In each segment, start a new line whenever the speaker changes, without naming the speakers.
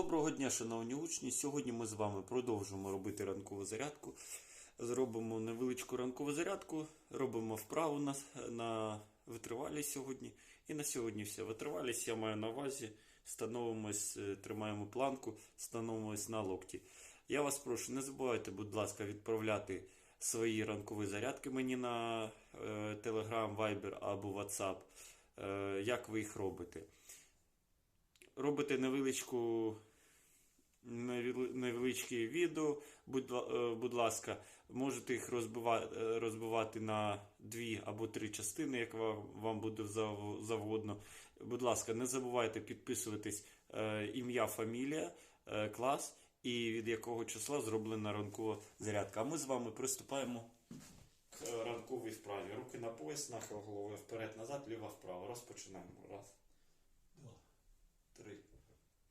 Доброго дня, шановні учні. Сьогодні ми з вами продовжимо робити ранкову зарядку. Зробимо невеличку ранкову зарядку, робимо вправу на, на витривалість сьогодні. І на сьогодні все. Витривалість я маю на увазі. Становимось, е, тримаємо планку, становимось на локті. Я вас прошу, не забувайте, будь ласка, відправляти свої ранкові зарядки мені на е, Telegram, Viber або WhatsApp. Е, як ви їх робите? робите невеличку невели- невеличкі відео, е, будь ласка, можете їх розбивати, розбивати на дві або три частини, як вам, буде завгодно. Будь ласка, не забувайте підписуватись е, ім'я, фамілія, е, клас і від якого числа зроблена ранкова зарядка. А ми з вами приступаємо к е, ранковій вправі. Руки на пояс, нахил голови вперед-назад, ліва-вправо. Розпочинаємо. Раз,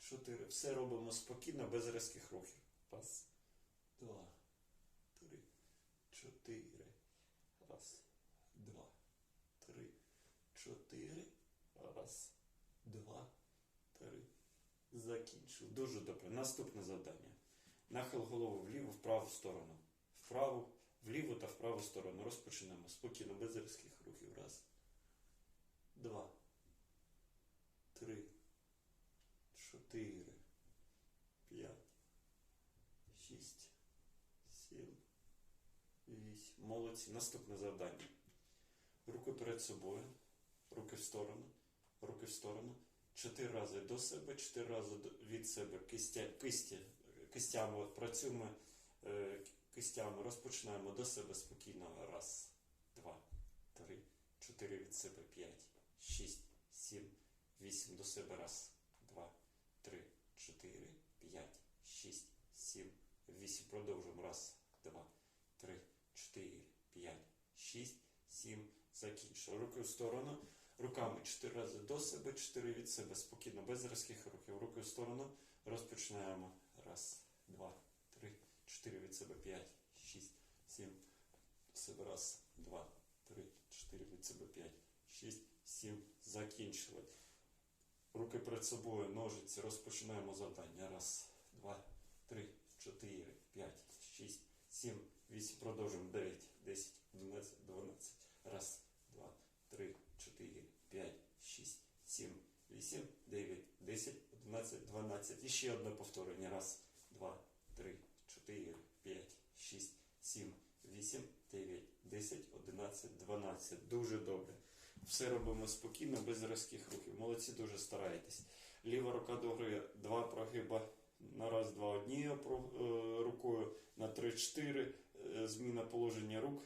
чотири. Все робимо спокійно, без різких рухів. Раз, два, три, чотири. Раз, два, три, чотири. Раз, два, три. Закінчив. Дуже добре. Наступне завдання. Нахил голови вліво, в праву сторону. Вправо, вліву та в праву сторону. Розпочинаємо. Спокійно, без різких рухів. Раз, два, три, чотири, п'ять, шість, сім, вісім. Молодці. Наступне завдання. Руки перед собою, руки в сторону, руки в сторону. Чотири рази до себе, чотири рази від себе. Кистя, кисті, кистями працюємо е, кистями. Розпочинаємо до себе спокійно. Раз, два, три, чотири від себе, п'ять, шість, сім, вісім до себе. Раз, два, три, чотири, п'ять, шість, сім, вісім. Продовжуємо. Раз, два, три, чотири, п'ять, шість, сім. Закінчили. Руки в сторону. Руками чотири рази до себе, чотири від себе. Спокійно, без різких рухів. Руки в сторону. Розпочинаємо. Раз, два, три, чотири від себе, п'ять, шість, сім. Себе. Раз, два, три, чотири від себе, п'ять, шість, сім. Закінчили. Руки перед собою, ножиці. Розпочинаємо завдання. Раз, два, три, чотири, п'ять, шість, сім, вісім. Продовжуємо. Дев'ять, десять, одинадцять, дванадцять. Раз, два, три, чотири, п'ять, шість, сім, вісім, дев'ять, десять, одинадцять, дванадцять. І ще одне повторення. Раз, два, три, чотири, п'ять, шість, сім, вісім, дев'ять, десять, одинадцять, дванадцять. Дуже добре. Все робимо спокійно, без різких рухів. Молодці дуже стараєтесь. Ліва рука догори, два прогиба на раз, два однією е, рукою, на три-чотири. е, Зміна положення рук.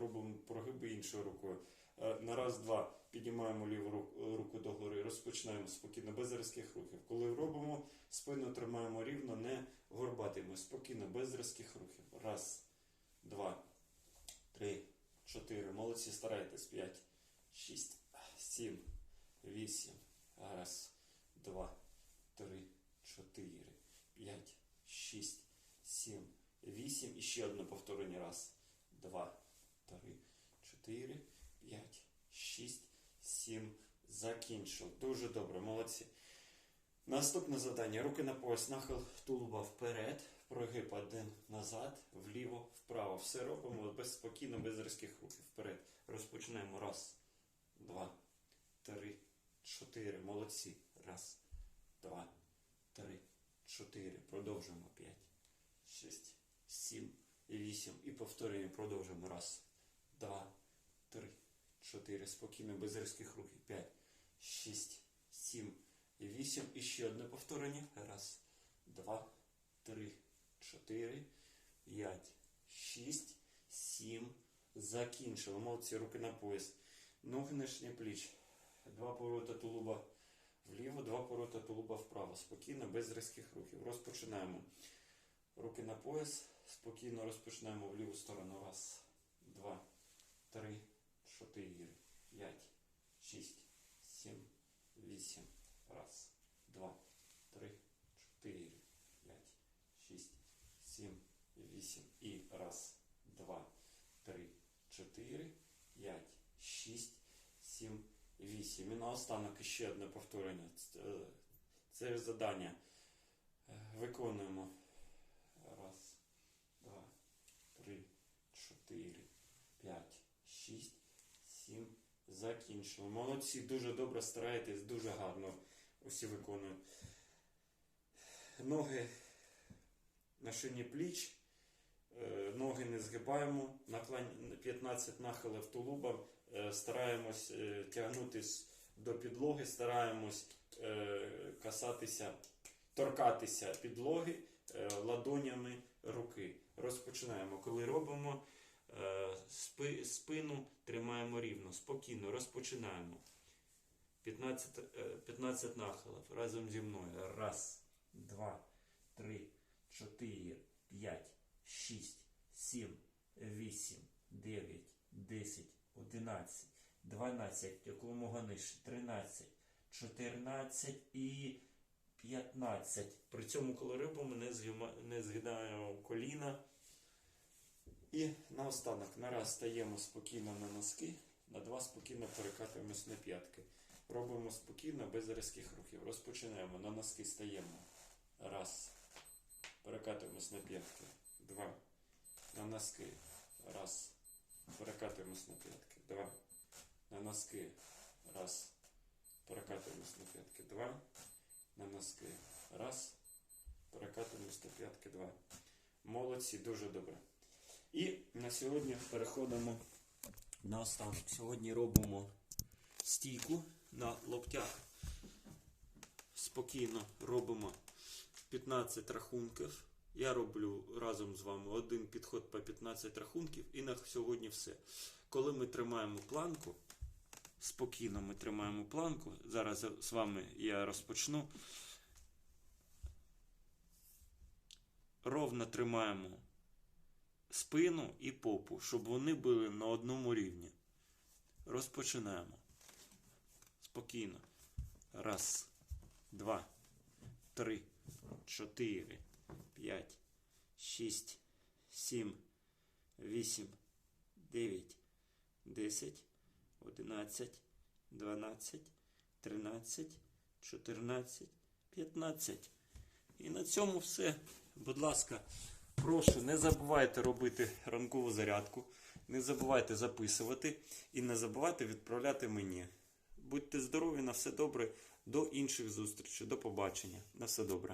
Робимо прогиби іншою рукою. Е, На раз, два піднімаємо ліву ру- руку догори, розпочинаємо спокійно, без різких рухів. Коли робимо, спину тримаємо рівно, не горбатимо. Спокійно, без різких рухів. Раз, два, три, чотири. Молодці, старайтесь. П'ять, шість, сім, вісім. Раз, два, три, чотири, п'ять, шість, сім, вісім. І ще одне повторення. Раз, два, три, чотири, п'ять, шість, сім. Закінчив. Дуже добре, молодці. Наступне завдання. Руки на пояс, нахил тулуба вперед, прогиб один назад, вліво, вправо. Все робимо без спокійно, без різких рухів. Вперед. Розпочинаємо. Раз, два, три, чотири. Молодці. Раз, два, три, чотири. Продовжуємо. П'ять, шість, сім, вісім. І повторюємо. Продовжуємо. Раз, два, три, чотири. Спокійно, без різких рухів. П'ять, шість, сім, вісім. І ще одне повторення. Раз, два, три, чотири, п'ять, шість, сім. Закінчили. Молодці, руки на пояс. Ноги на пліч. Два поворота тулуба вліво, два поворота тулуба вправо. Спокійно, без різких рухів. Розпочинаємо. Руки на пояс. Спокійно розпочинаємо в ліву сторону. Раз, два, три, чотири, п'ять, шість, сім, вісім. Раз, два, три, чотири, п'ять, шість, сім, вісім. І раз, два, три, чотири, п'ять, шість, 8. І наостанок іще одне повторення. Е, це завдання. Е, виконуємо. Раз, два, три, чотири, п'ять, шість, сім. Закінчили. Молодці, дуже добре стараєтесь, дуже гарно усі виконують. Ноги на шині пліч. Е, Ноги не згибаємо, наклань 15 нахилів тулубом, е, стараємось е, тягнутись до підлоги, стараємось касатися, торкатися підлоги ладонями руки. Розпочинаємо. Коли робимо спи, спину, тримаємо рівно, спокійно, розпочинаємо. 15, е, 15 нахилів разом зі мною. Раз, два, три, чотири, п'ять, шість, 11, 12, Кломоганиш, 13, 14 і 15. При цьому, коли рибу не згидає коліна. І наостанок на раз стаємо спокійно на носки, на два спокійно перекатуємось на п'ятки. Робимо спокійно, без різких рухів. Розпочинаємо. На носки стаємо. Раз. Перекатуємось на п'ятки. Два. На носки. Раз. Перекатуємось на п'ятки. Два. На носки. Раз. Перекатуємось на п'ятки. Два. На носки. Раз. Перекатуємось на п'ятки. Два. Молодці, дуже добре. І на сьогодні переходимо на останок. Сьогодні робимо стійку на локтях. Спокійно робимо 15 рахунків. Я роблю разом з вами один підход по 15 рахунків, і на сьогодні все. Коли ми тримаємо планку, спокійно ми тримаємо планку. Зараз з вами я розпочну. Ровно тримаємо спину і попу, щоб вони були на одному рівні. Розпочинаємо. Спокійно. Раз, два, три, чотири, п'ять, шість, сім, вісім, дев'ять, десять, одинадцять, дванадцять, тринадцять, чотирнадцять, п'ятнадцять. І на цьому все. Будь ласка, прошу, не забувайте робити ранкову зарядку, не забувайте записувати і не забувайте відправляти мені. Будьте здорові, на все добре. До інших зустрічей. До побачення. На все добре.